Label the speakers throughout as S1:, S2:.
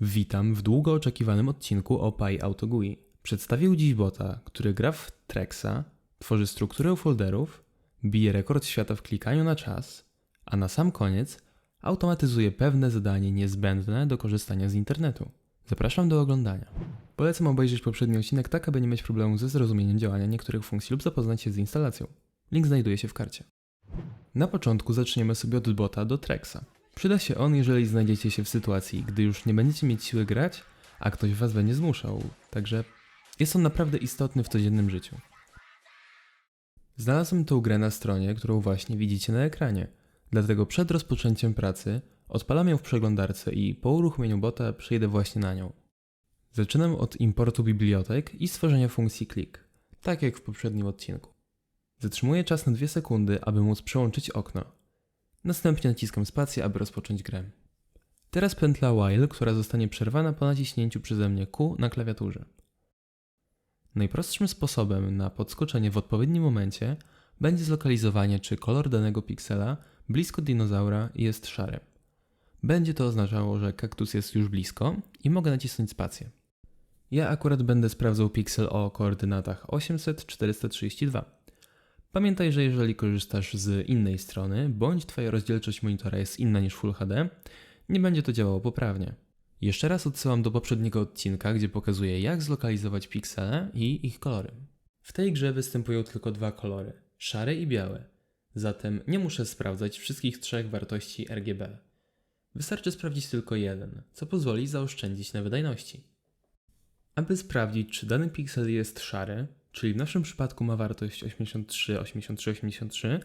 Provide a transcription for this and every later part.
S1: Witam w długo oczekiwanym odcinku o PyAutoGUI. Przedstawię dziś bota, który gra w Trexa, tworzy strukturę folderów, bije rekord świata w klikaniu na czas, a na sam koniec automatyzuje pewne zadanie niezbędne do korzystania z internetu. Zapraszam do oglądania. Polecam obejrzeć poprzedni odcinek tak, aby nie mieć problemu ze zrozumieniem działania niektórych funkcji lub zapoznać się z instalacją. Link znajduje się w karcie. Na początku zaczniemy sobie od bota do Trexa. Przyda się on, jeżeli znajdziecie się w sytuacji, gdy już nie będziecie mieć siły grać, a ktoś was będzie zmuszał. Także jest on naprawdę istotny w codziennym życiu. Znalazłem tą grę na stronie, którą właśnie widzicie na ekranie. Dlatego przed rozpoczęciem pracy odpalam ją w przeglądarce i po uruchomieniu bota przejdę właśnie na nią. Zaczynam od importu bibliotek i stworzenia funkcji click, tak jak w poprzednim odcinku. Zatrzymuję czas na 2 sekundy, aby móc przełączyć okno. Następnie naciskam spację, aby rozpocząć grę. Teraz pętla while, która zostanie przerwana po naciśnięciu przeze mnie Q na klawiaturze. Najprostszym sposobem na podskoczenie w odpowiednim momencie będzie zlokalizowanie, czy kolor danego piksela blisko dinozaura jest szary. Będzie to oznaczało, że kaktus jest już blisko i mogę nacisnąć spację. Ja akurat będę sprawdzał piksel o koordynatach 800-432. Pamiętaj, że jeżeli korzystasz z innej strony, bądź Twoja rozdzielczość monitora jest inna niż Full HD, nie będzie to działało poprawnie. Jeszcze raz odsyłam do poprzedniego odcinka, gdzie pokazuję jak zlokalizować piksele i ich kolory. W tej grze występują tylko dwa kolory, szary i biały. Zatem nie muszę sprawdzać wszystkich trzech wartości RGB. Wystarczy sprawdzić tylko jeden, co pozwoli zaoszczędzić na wydajności. Aby sprawdzić, czy dany piksel jest szary, czyli w naszym przypadku ma wartość 83, 83, 83,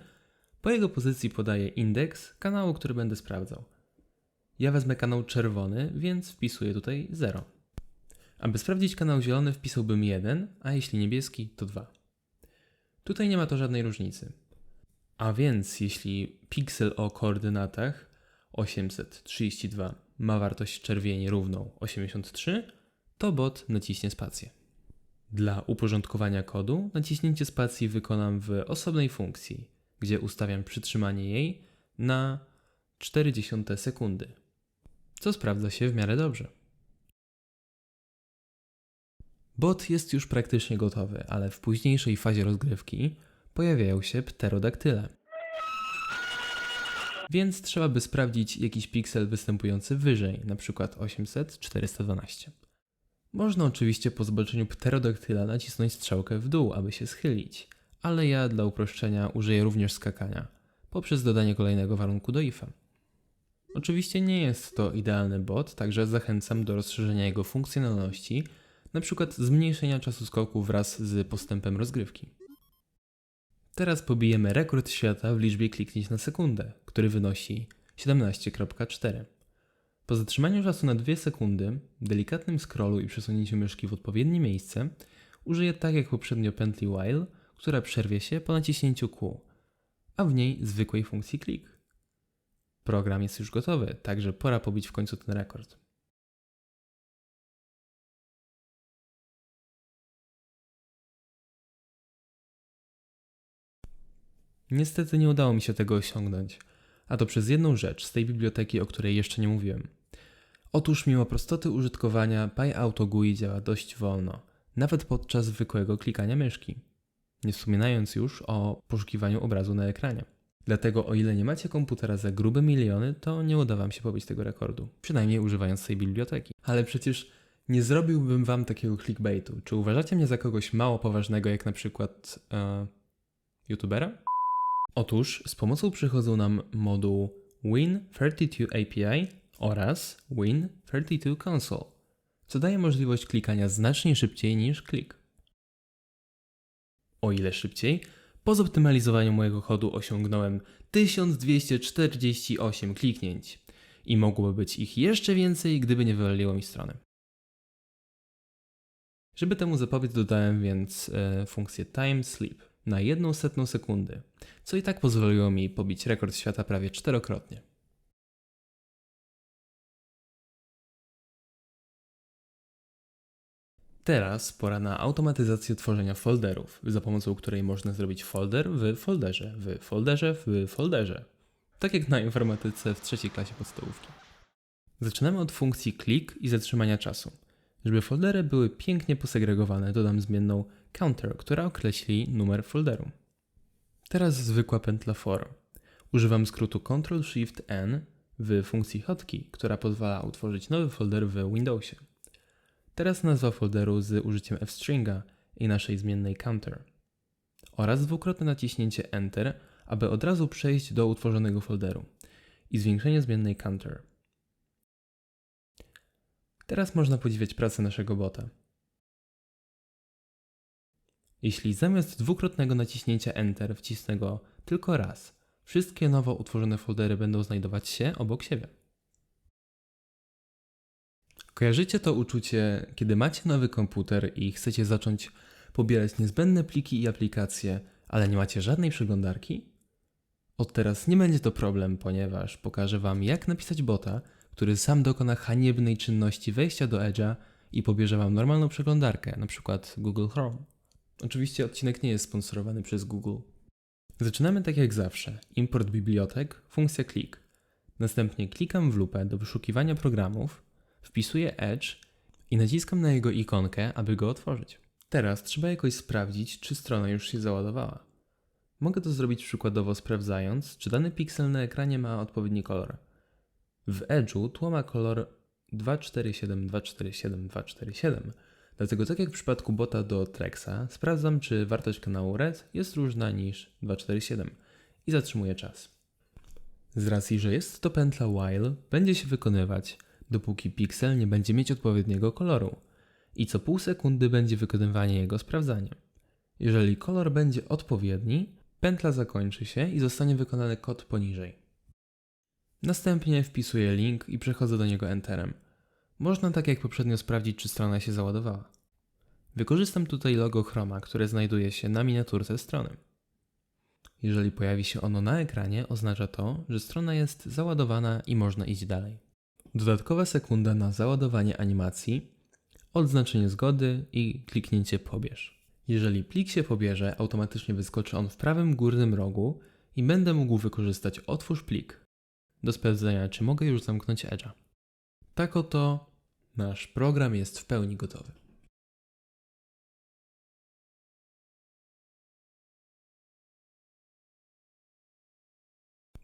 S1: po jego pozycji podaję indeks kanału, który będę sprawdzał. Ja wezmę kanał czerwony, więc wpisuję tutaj 0. Aby sprawdzić kanał zielony wpisałbym 1, a jeśli niebieski to 2. Tutaj nie ma to żadnej różnicy. A więc jeśli piksel o koordynatach 832 ma wartość czerwieni równą 83, to bot naciśnie spację. Dla uporządkowania kodu naciśnięcie spacji wykonam w osobnej funkcji, gdzie ustawiam przytrzymanie jej na 0,4 sekundy, co sprawdza się w miarę dobrze. Bot jest już praktycznie gotowy, ale w późniejszej fazie rozgrywki pojawiają się pterodaktyle. Więc trzeba by sprawdzić jakiś piksel występujący wyżej, np. 800 412. Można oczywiście po zobaczeniu pterodaktyla nacisnąć strzałkę w dół, aby się schylić, ale ja dla uproszczenia użyję również skakania, poprzez dodanie kolejnego warunku do ifa. Oczywiście nie jest to idealny bot, także zachęcam do rozszerzenia jego funkcjonalności, np. zmniejszenia czasu skoku wraz z postępem rozgrywki. Teraz pobijemy rekord świata w liczbie kliknięć na sekundę, który wynosi 17.4. Po zatrzymaniu czasu na 2 sekundy, delikatnym scrollu i przesunięciu myszki w odpowiednie miejsce, użyję tak jak poprzednio pętli while, która przerwie się po naciśnięciu Q, a w niej zwykłej funkcji click. Program jest już gotowy, także pora pobić w końcu ten rekord. Niestety nie udało mi się tego osiągnąć, a to przez jedną rzecz z tej biblioteki, o której jeszcze nie mówiłem. Otóż mimo prostoty użytkowania PyAutoGUI działa dość wolno, nawet podczas zwykłego klikania myszki. Nie wspominając już o poszukiwaniu obrazu na ekranie. Dlatego o ile nie macie komputera za grube miliony, to nie uda wam się pobić tego rekordu, przynajmniej używając tej biblioteki. Ale przecież nie zrobiłbym wam takiego clickbaitu. Czy uważacie mnie za kogoś mało poważnego, jak na przykład e, youtubera? Otóż z pomocą przychodzą nam moduł Win32 API oraz Win32 Console, co daje możliwość klikania znacznie szybciej niż klik. O ile szybciej, po zoptymalizowaniu mojego kodu osiągnąłem 1248 kliknięć i mogłoby być ich jeszcze więcej, gdyby nie wywaliło mi strony. Żeby temu zapobiec, dodałem więc e, funkcję time sleep na jedną setną sekundy, co i tak pozwoliło mi pobić rekord świata prawie czterokrotnie. Teraz pora na automatyzację tworzenia folderów, za pomocą której można zrobić folder w folderze, w folderze, w folderze. Tak jak na informatyce w trzeciej klasie podstawówki. Zaczynamy od funkcji klik i zatrzymania czasu. Żeby foldery były pięknie posegregowane, dodam zmienną counter, która określi numer folderu. Teraz zwykła pętla for. Używam skrótu Ctrl-Shift-N w funkcji hotkey, która pozwala utworzyć nowy folder w Windowsie. Teraz nazwa folderu z użyciem f-stringa i naszej zmiennej counter. Oraz dwukrotne naciśnięcie Enter, aby od razu przejść do utworzonego folderu i zwiększenie zmiennej counter. Teraz można podziwiać pracę naszego bota. Jeśli zamiast dwukrotnego naciśnięcia Enter wcisnę go tylko raz, wszystkie nowo utworzone foldery będą znajdować się obok siebie. Kojarzycie to uczucie, kiedy macie nowy komputer i chcecie zacząć pobierać niezbędne pliki i aplikacje, ale nie macie żadnej przeglądarki? Od teraz nie będzie to problem, ponieważ pokażę Wam, jak napisać bota, który sam dokona haniebnej czynności wejścia do Edge'a i pobierze Wam normalną przeglądarkę, np. Google Chrome. Oczywiście odcinek nie jest sponsorowany przez Google. Zaczynamy tak jak zawsze. Import bibliotek, funkcja klik. Następnie klikam w lupę do wyszukiwania programów, wpisuję Edge i naciskam na jego ikonkę, aby go otworzyć. Teraz trzeba jakoś sprawdzić, czy strona już się załadowała. Mogę to zrobić przykładowo sprawdzając, czy dany piksel na ekranie ma odpowiedni kolor. W Edge'u tło ma kolor 247247, dlatego tak jak w przypadku bota do Trexa, sprawdzam, czy wartość kanału red jest różna niż 247 i zatrzymuję czas. Z racji, że jest to pętla while, będzie się wykonywać, dopóki piksel nie będzie mieć odpowiedniego koloru i co pół sekundy będzie wykonywanie jego sprawdzania. Jeżeli kolor będzie odpowiedni, pętla zakończy się i zostanie wykonany kod poniżej. Następnie wpisuję link i przechodzę do niego Enterem. Można tak jak poprzednio sprawdzić, czy strona się załadowała. Wykorzystam tutaj logo Chroma, które znajduje się na miniaturce strony. Jeżeli pojawi się ono na ekranie, oznacza to, że strona jest załadowana i można iść dalej. Dodatkowa sekunda na załadowanie animacji, odznaczenie zgody i kliknięcie pobierz. Jeżeli plik się pobierze, automatycznie wyskoczy on w prawym górnym rogu i będę mógł wykorzystać Otwórz plik do sprawdzenia, czy mogę już zamknąć Edge'a. Tak oto nasz program jest w pełni gotowy.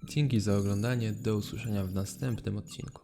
S1: Dzięki za oglądanie, do usłyszenia w następnym odcinku.